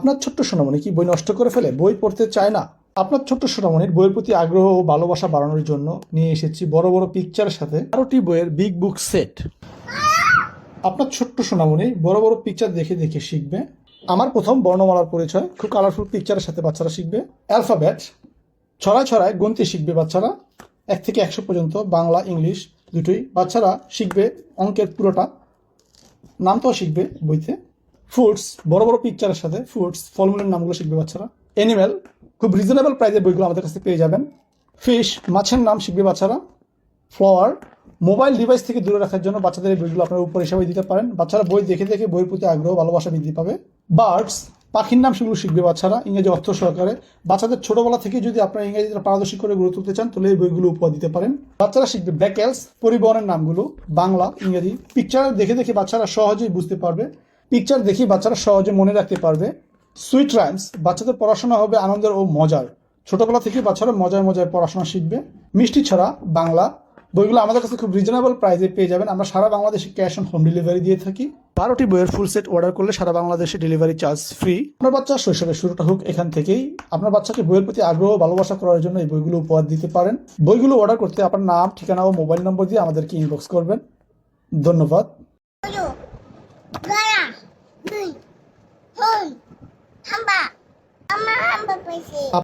আপনার ছোট্ট সোনামণি কি বই নষ্ট করে ফেলে? বই পড়তে চায় না। আপনার ছোট্ট সোনামণির বইয়ের প্রতি আগ্রহ ও ভালোবাসা বাড়ানোর জন্য নিয়ে এসেছি বড় বড় পিকচারের সাথে বারোটি বইয়ের বিগ বুক সেট আপনার ছোট্ট সোনামণি বড় বড় পিকচার দেখে দেখে শিখবে। আমার প্রথম বর্ণমালার পরিচয় খুব কালারফুল পিকচারের সাথে বাচ্চারা শিখবে। অ্যালফাবেট ছড়ায় ছড়ায় গন্তি শিখবে বাচ্চারা। এক থেকে একশো পর্যন্ত বাংলা, ইংলিশ দুটোই বাচ্চারা শিখবে অঙ্কের পুরোটা। নামটাও শিখবে বইতে। ফুডস বড় বড় পিকচারের সাথে ফুডস ফলমূলের নামগুলো শিখবে বাচ্চারা। অ্যানিমেল খুব রিজনেবল প্রাইসের বইগুলো আমাদের কাছে পেয়ে যাবেন। ফিশ মাছের নাম শিখবে বাচ্চারা। ফ্লাওয়ার মোবাইল ডিভাইস থেকে দূরে রাখার জন্য বাচ্চাদের এই বইগুলো আপনারা উপর হিসাবে দিতে পারেন। বাচ্চারা বই দেখে দেখে বইয়ের প্রতি আগ্রহ, ভালোবাসা বৃদ্ধি পাবে। বার্ডস পাখির নাম সেগুলো শিখবে বাচ্চারা, ইংরেজি অর্থ সহকারে। বাচ্চাদের ছোটবেলা থেকে যদি আপনারা ইংরেজিটা পারদর্শী করে গড়ে তুলতে চান, তাহলে এই বইগুলো উপহার দিতে পারেন। বাচ্চারা শিখবে ব্যাকেলস পরিবহনের নামগুলো, বাংলা, ইংরেজি। পিকচার দেখে দেখে বাচ্চারা সহজেই বুঝতে পারবে। পিকচার দেখি বাচ্চারা সহজে মনে রাখতে পারবে। সুইট রাইমস বাচ্চাদের পড়াশোনা হবে আনন্দের ও মজার। ছোটবেলা থেকে বাচ্চারা মজায় মজায় পড়াশোনা শিখবে। মিষ্টি ছড়া, বাংলা, বইগুলো আমাদের কাছে খুব রিজনেবল প্রাইসে পেয়ে যাবেন। আমরা সারা বাংলাদেশে ক্যাশ অন হোম ডেলিভারি দিয়ে থাকি। বারোটি বইয়ের ফুল সেট অর্ডার করলে সারা বাংলাদেশে ডেলিভারি চার্জ ফ্রি আপনার বাচ্চার শৈশবের শুরুটা হোক এখান থেকেই। আপনার বাচ্চাকে বইয়ের প্রতি আগ্রহ ভালোবাসা করার জন্য এই বইগুলো উপহার দিতে পারেন। বইগুলো অর্ডার করতে আপনার নাম, ঠিকানা ও মোবাইল নম্বর দিয়ে আমাদেরকে ইনবক্স করবেন। ধন্যবাদ। papai.